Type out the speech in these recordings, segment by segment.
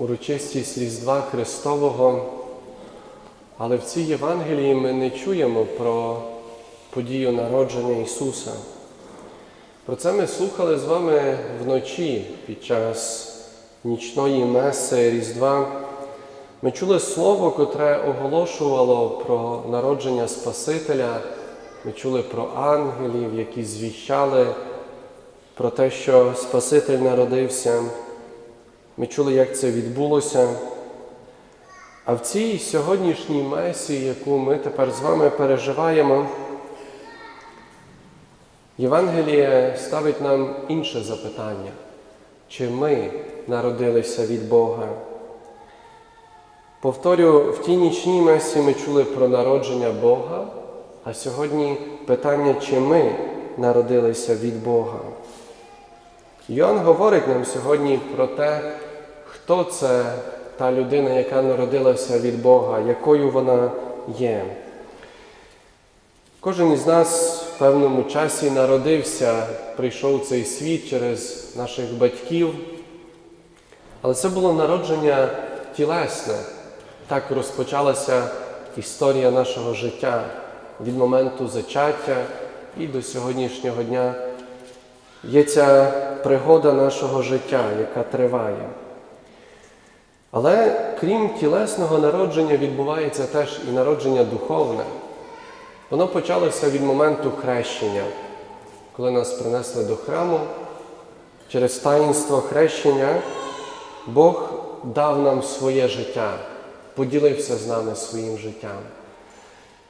урочистість Різдва Христового, але в цій Євангелії ми не чуємо про подію народження Ісуса. Про це ми слухали з вами вночі під час нічної меси Різдва. Ми чули слово, котре оголошувало про народження Спасителя. Ми чули про ангелів, які звіщали про те, що Спаситель народився. Ми чули, як це відбулося. А в цій сьогоднішній месі, яку ми тепер з вами переживаємо, Євангеліє ставить нам інше запитання, чи ми народилися від Бога? Повторю, в тій нічній месі ми чули про народження Бога, а сьогодні питання, чи ми народилися від Бога. Йоанн говорить нам сьогодні про те, хто це та людина, яка народилася від Бога, якою вона є. Кожен із нас в певному часі народився, прийшов цей світ через наших батьків, але це було народження тілесне. Так розпочалася історія нашого життя від моменту зачаття і до сьогоднішнього дня. Є ця пригода нашого життя, яка триває. Але крім тілесного народження, відбувається теж і народження духовне. Воно почалося від моменту хрещення, коли нас принесли до храму. Через таїнство хрещення Бог дав нам своє життя, поділився з нами своїм життям.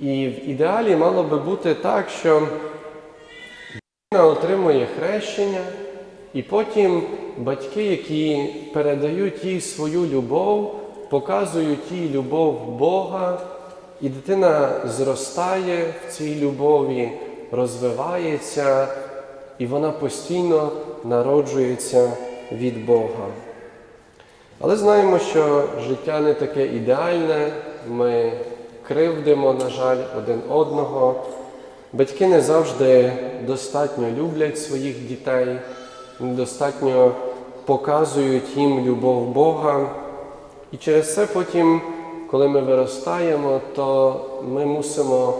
І в ідеалі мало би бути так, що дитина отримує хрещення, і потім батьки, які передають їй свою любов, показують їй любов Бога, і дитина зростає в цій любові, розвивається, і вона постійно народжується від Бога. Але знаємо, що життя не таке ідеальне, ми кривдимо, на жаль, один одного. Батьки не завжди достатньо люблять своїх дітей, недостатньо показують їм любов Бога. І через це потім, коли ми виростаємо, то ми мусимо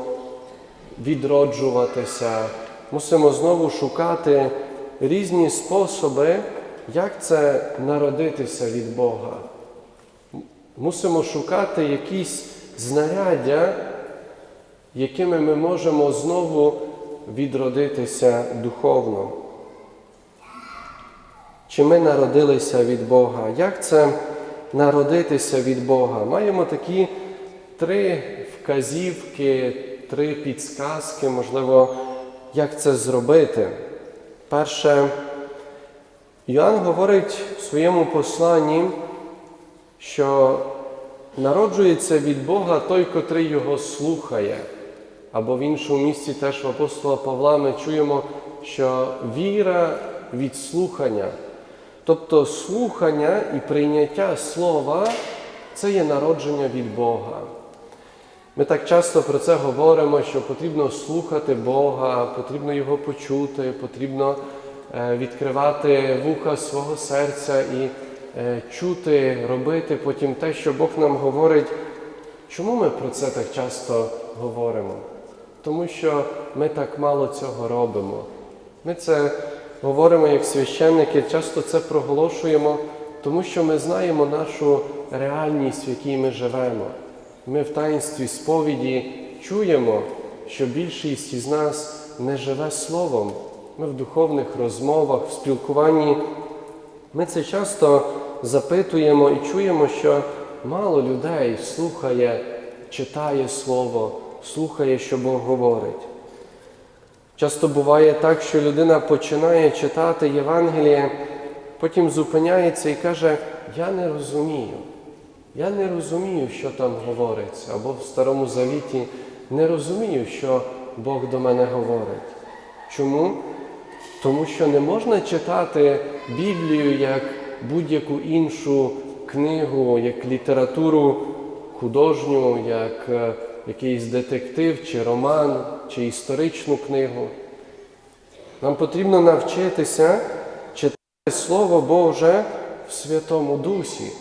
відроджуватися, мусимо знову шукати різні способи, як це народитися від Бога. Мусимо шукати якісь знаряддя, якими ми можемо знову відродитися духовно. Чи ми народилися від Бога? Як це народитися від Бога? Маємо такі три вказівки, три підсказки, можливо, як це зробити. Перше, Йоанн говорить в своєму посланні, що народжується від Бога той, котрий його слухає. Або в іншому місці теж в апостола Павла ми чуємо, що віра від слухання. Тобто слухання і прийняття слова це є народження від Бога. Ми так часто про це говоримо, що потрібно слухати Бога, потрібно Його почути, потрібно відкривати вуха свого серця і чути, робити потім те, що Бог нам говорить. Чому ми про це так часто говоримо? Тому що ми так мало цього робимо. Ми це говоримо як священники, часто це проголошуємо, тому що ми знаємо нашу реальність, в якій ми живемо. Ми в таїнстві сповіді чуємо, що більшість із нас не живе словом. Ми в духовних розмовах, в спілкуванні. Ми це часто запитуємо і чуємо, що мало людей слухає, читає Слово, слухає, що Бог говорить. Часто буває так, що людина починає читати Євангеліє, потім зупиняється і каже, я не розумію. Я не розумію, що там говориться, або в Старому Завіті не розумію, що Бог до мене говорить. Чому? Тому що не можна читати Біблію як будь-яку іншу книгу, як літературу художню, як е, якийсь детектив, чи роман, чи історичну книгу. Нам потрібно навчитися читати Слово Боже в Святому Дусі,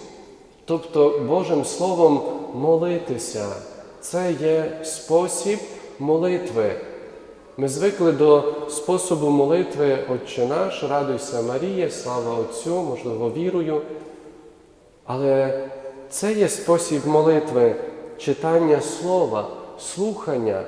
Тобто Божим Словом молитися це є спосіб молитви. Ми звикли до способу молитви Отче наш, радуйся Марія, слава Отцю, можливо, вірую. Але це є спосіб молитви, читання Слова, слухання.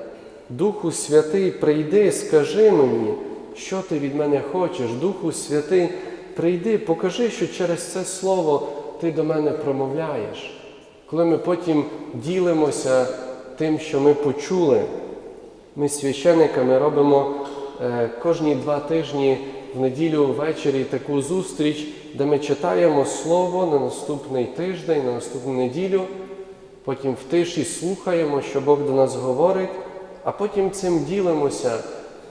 Духу Святий, прийди, скажи мені, що ти від мене хочеш. Духу Святий, прийди, покажи, що через це Слово ти до мене промовляєш. Коли ми потім ділимося тим, що ми почули, ми священниками робимо е, кожні два тижні в неділю ввечері таку зустріч, де ми читаємо Слово на наступний тиждень, на наступну неділю, потім в тиші слухаємо, що Бог до нас говорить, а потім цим ділимося,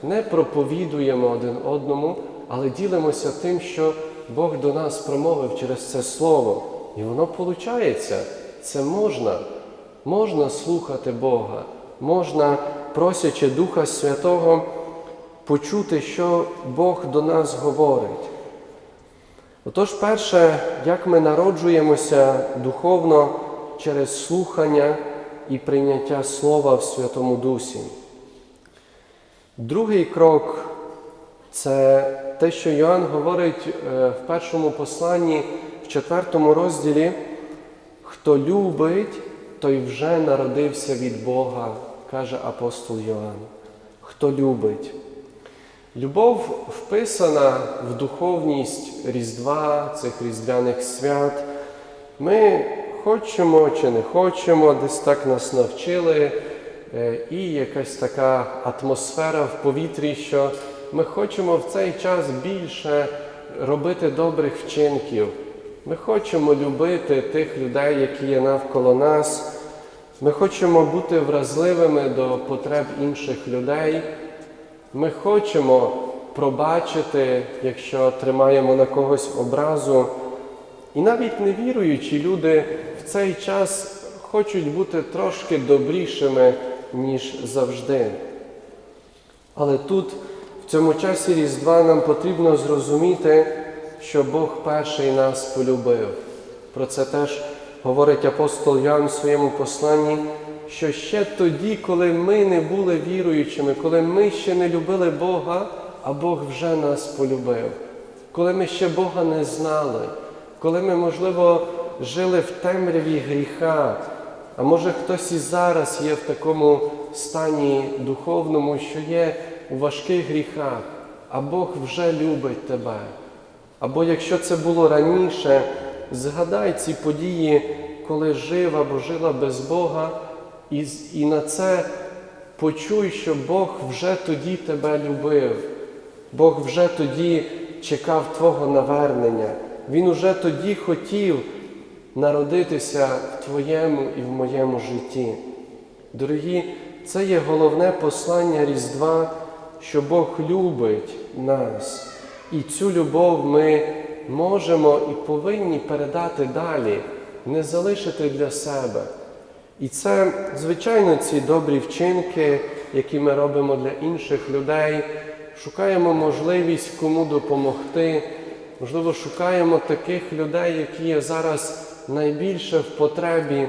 не проповідуємо один одному, але ділимося тим, що Бог до нас промовив через це Слово. І воно виходить, це можна. Можна слухати Бога, можна, просячи Духа Святого, почути, що Бог до нас говорить. Отож, перше, як ми народжуємося духовно через слухання і прийняття Слова в Святому Дусі. Другий крок це те, що Йоанн говорить е, в першому посланні, в четвертому розділі, хто любить, той вже народився від Бога, каже апостол Йоанн. Хто любить. Любов вписана в духовність Різдва, цих різдвяних свят. Ми хочемо чи не хочемо, десь так нас навчили, е, і якась така атмосфера в повітрі, що ми хочемо в цей час більше робити добрих вчинків. Ми хочемо любити тих людей, які є навколо нас. Ми хочемо бути вразливими до потреб інших людей. Ми хочемо пробачити, якщо тримаємо на когось образу. І навіть невіруючі люди в цей час хочуть бути трошки добрішими, ніж завжди. Але тут, в цьому часі Різдва, нам потрібно зрозуміти, що Бог перший нас полюбив. Про це теж говорить апостол Ян в своєму посланні, що ще тоді, коли ми не були віруючими, коли ми ще не любили Бога, а Бог вже нас полюбив, коли ми ще Бога не знали, коли ми, можливо, жили в темряві гріха, а може хтось і зараз є в такому стані духовному, що є у важких гріхах, а Бог вже любить тебе. Або якщо це було раніше, згадай ці події, коли жив або жила без Бога, і, і на це почуй, що Бог вже тоді тебе любив, Бог вже тоді чекав Твого навернення. Він уже тоді хотів народитися в Твоєму і в моєму житті. Дорогі, це є головне послання Різдва, що Бог любить нас. І цю любов ми можемо і повинні передати далі, не залишити для себе. І це, звичайно, ці добрі вчинки, які ми робимо для інших людей, шукаємо можливість кому допомогти. Можливо, шукаємо таких людей, які є зараз найбільше в потребі.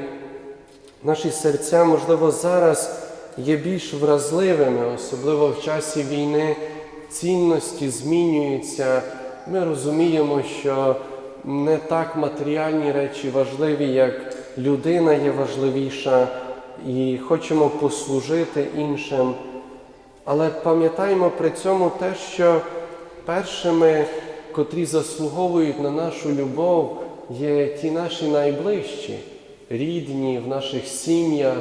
Наші серця, можливо, зараз є більш вразливими, особливо в часі війни. Цінності змінюються. Ми розуміємо, що не так матеріальні речі важливі, як людина є важливіша, і хочемо послужити іншим. Але пам'ятаємо при цьому те, що першими, котрі заслуговують на нашу любов, є ті наші найближчі, рідні в наших сім'ях,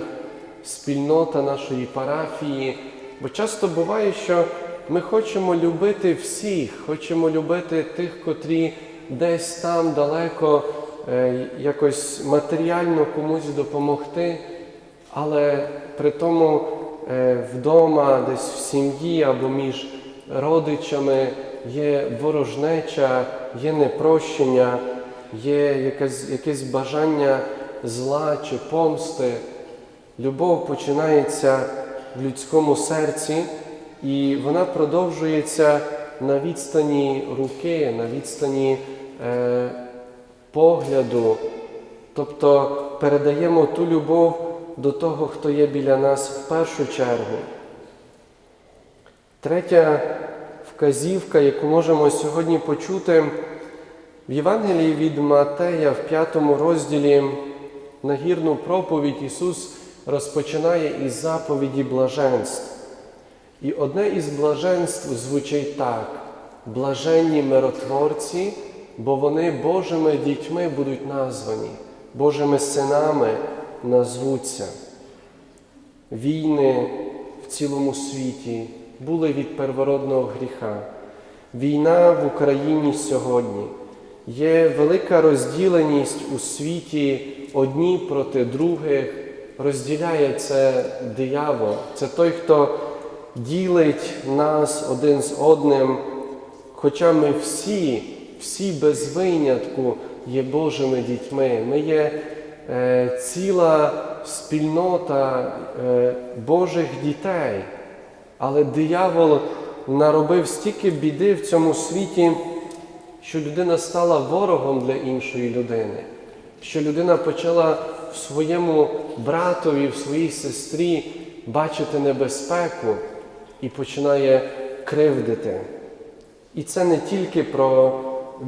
спільнота нашої парафії. Бо часто буває, що ми хочемо любити всіх, хочемо любити тих, котрі десь там далеко е, якось матеріально комусь допомогти, але при тому е, вдома, десь в сім'ї або між родичами є ворожнеча, є непрощення, є якесь, якесь бажання зла чи помсти. Любов починається в людському серці. І вона продовжується на відстані руки, на відстані е, погляду. Тобто передаємо ту любов до того, хто є біля нас в першу чергу. Третя вказівка, яку можемо сьогодні почути в Євангелії від Матея в п'ятому розділі нагірну проповідь Ісус розпочинає із заповіді блаженств. І одне із блаженств звучить так: блаженні миротворці, бо вони Божими дітьми будуть названі, Божими синами назвуться. Війни в цілому світі були від первородного гріха. Війна в Україні сьогодні. Є велика розділеність у світі одні проти других. Розділяє це диявол. Це той, хто ділить нас один з одним. Хоча ми всі, всі без винятку є Божими дітьми. Ми є е, ціла спільнота е, Божих дітей. Але диявол наробив стільки біди в цьому світі, що людина стала ворогом для іншої людини, що людина почала в своєму братові, в своїй сестрі бачити небезпеку і починає кривдити. І це не тільки про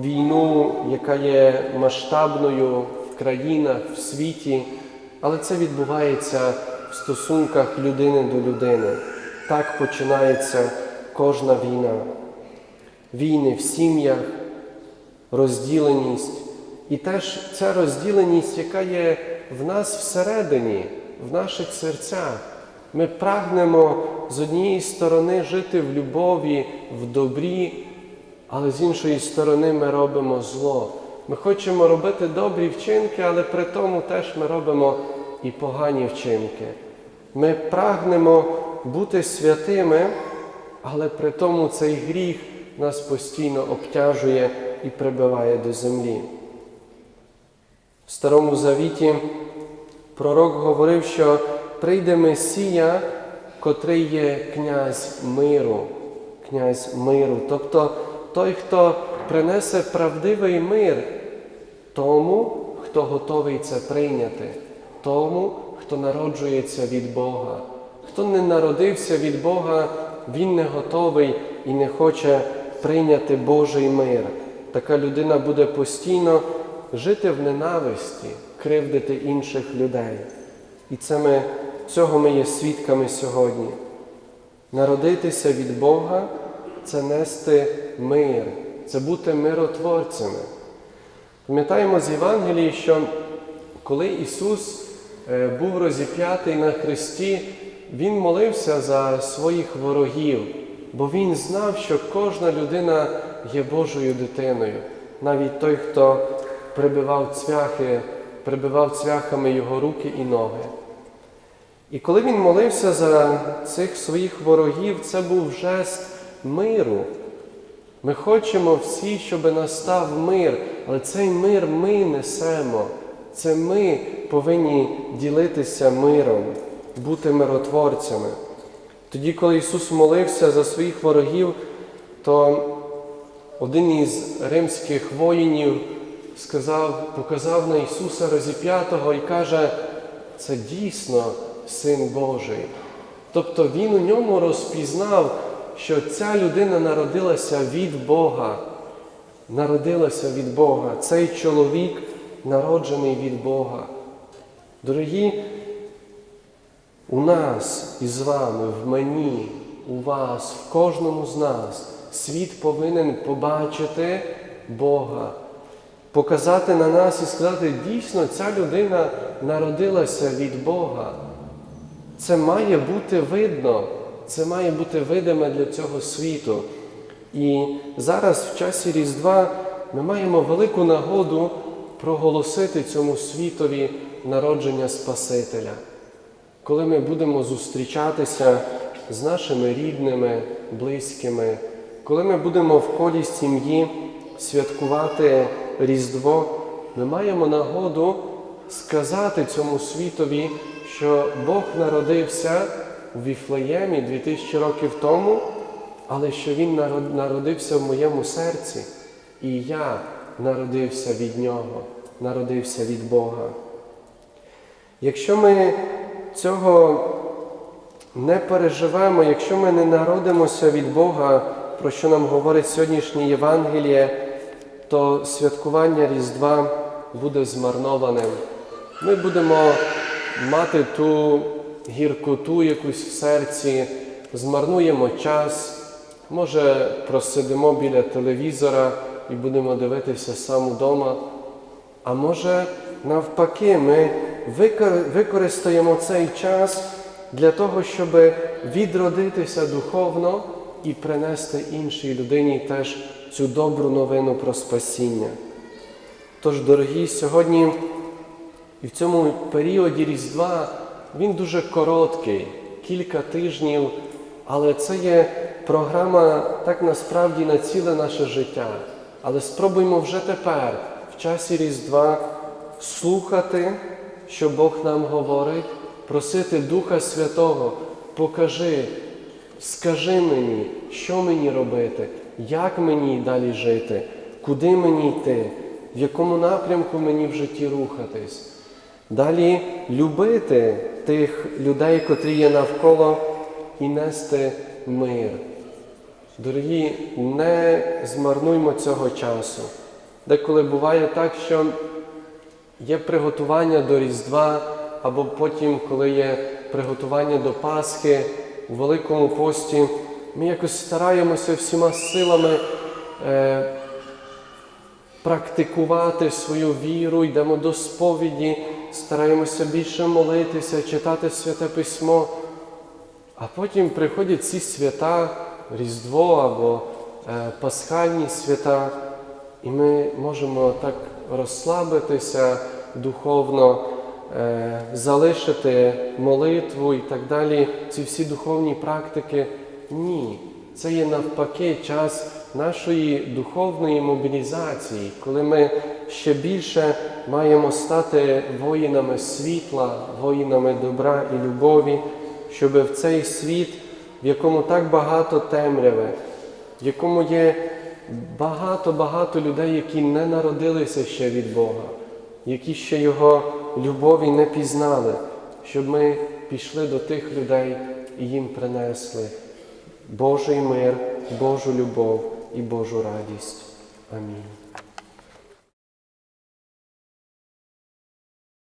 війну, яка є масштабною в країнах, в світі, але це відбувається в стосунках людини до людини. Так починається кожна війна. Війни в сім'ях, розділеність. І теж ця розділеність, яка є в нас всередині, в наших серцях. Ми прагнемо з однієї сторони жити в любові, в добрі, але з іншої сторони ми робимо зло. Ми хочемо робити добрі вчинки, але при тому теж ми робимо і погані вчинки. Ми прагнемо бути святими, але при тому цей гріх нас постійно обтяжує і прибиває до землі. В Старому Завіті пророк говорив, що прийде Месія, котрий є князь миру, князь миру, тобто той, хто принесе правдивий мир тому, хто готовий це прийняти, тому, хто народжується від Бога. Хто не народився від Бога, він не готовий і не хоче прийняти Божий мир. Така людина буде постійно жити в ненависті, кривдити інших людей. І це ми, цього ми є свідками сьогодні. Народитися від Бога це нести мир, це бути миротворцями. Пам'ятаємо з Євангелії, що коли Ісус е, був розіп'ятий на хресті, Він молився за своїх ворогів, бо Він знав, що кожна людина є Божою дитиною, навіть той, хто прибивав цвяхи, прибивав цвяхами його руки і ноги. І коли він молився за цих своїх ворогів, це був жест миру. Ми хочемо всі, щоб настав мир, але цей мир ми несемо. Це ми повинні ділитися миром, бути миротворцями. Тоді, коли Ісус молився за своїх ворогів, то один із римських воїнів сказав, показав на Ісуса розіп'ятого і каже, це дійсно Син Божий. Тобто Він у ньому розпізнав, що ця людина народилася від Бога, народилася від Бога. Цей чоловік народжений від Бога. Дорогі, у нас із вами, в мені, у вас, в кожному з нас світ повинен побачити Бога, показати на нас і сказати, дійсно, ця людина народилася від Бога. Це має бути видно, це має бути видиме для цього світу. І зараз, в часі Різдва, ми маємо велику нагоду проголосити цьому світові народження Спасителя. Коли ми будемо зустрічатися з нашими рідними, близькими, коли ми будемо в колі сім'ї святкувати Різдво, ми маємо нагоду сказати цьому світові, що Бог народився у Віфлеємі 2000 років тому, але що Він народився в моєму серці, і я народився від Нього. народився від Бога. Якщо ми цього не переживемо, якщо ми не народимося від Бога, про що нам говорить сьогоднішнє Євангеліє, то святкування Різдва буде змарнованим. Ми будемо мати ту гіркоту якусь в серці, змарнуємо час, може просидимо біля телевізора і будемо дивитися сам удома. А може, навпаки, ми використаємо цей час для того, щоб відродитися духовно і принести іншій людині теж цю добру новину про спасіння. Тож, дорогі, сьогодні і в цьому періоді Різдва він дуже короткий, кілька тижнів, але це є програма так насправді на ціле наше життя. Але спробуймо вже тепер, в часі Різдва, слухати, що Бог нам говорить, просити Духа Святого, покажи, скажи мені, що мені робити, як мені далі жити, куди мені йти, в якому напрямку мені в житті рухатись. Далі любити тих людей, котрі є навколо, і нести мир. Дорогі, не змарнуймо цього часу. Деколи буває так, що є приготування до Різдва, або потім, коли є приготування до Пасхи у Великому пості, ми якось стараємося всіма силами е, практикувати свою віру, йдемо до сповіді, стараємося більше молитися, читати святе письмо. А потім приходять ці свята, Різдво або е, Пасхальні свята, і ми можемо так розслабитися духовно, е, залишити молитву і так далі. Ці всі духовні практики. Ні. Це є навпаки час нашої духовної мобілізації, коли ми ще більше маємо стати воїнами світла, воїнами добра і любові, щоб в цей світ, в якому так багато темряви, в якому є багато-багато людей, які не народилися ще від Бога, які ще Його любові не пізнали, щоб ми пішли до тих людей і їм принесли Божий мир, Божу любов і Божу радість. Амінь.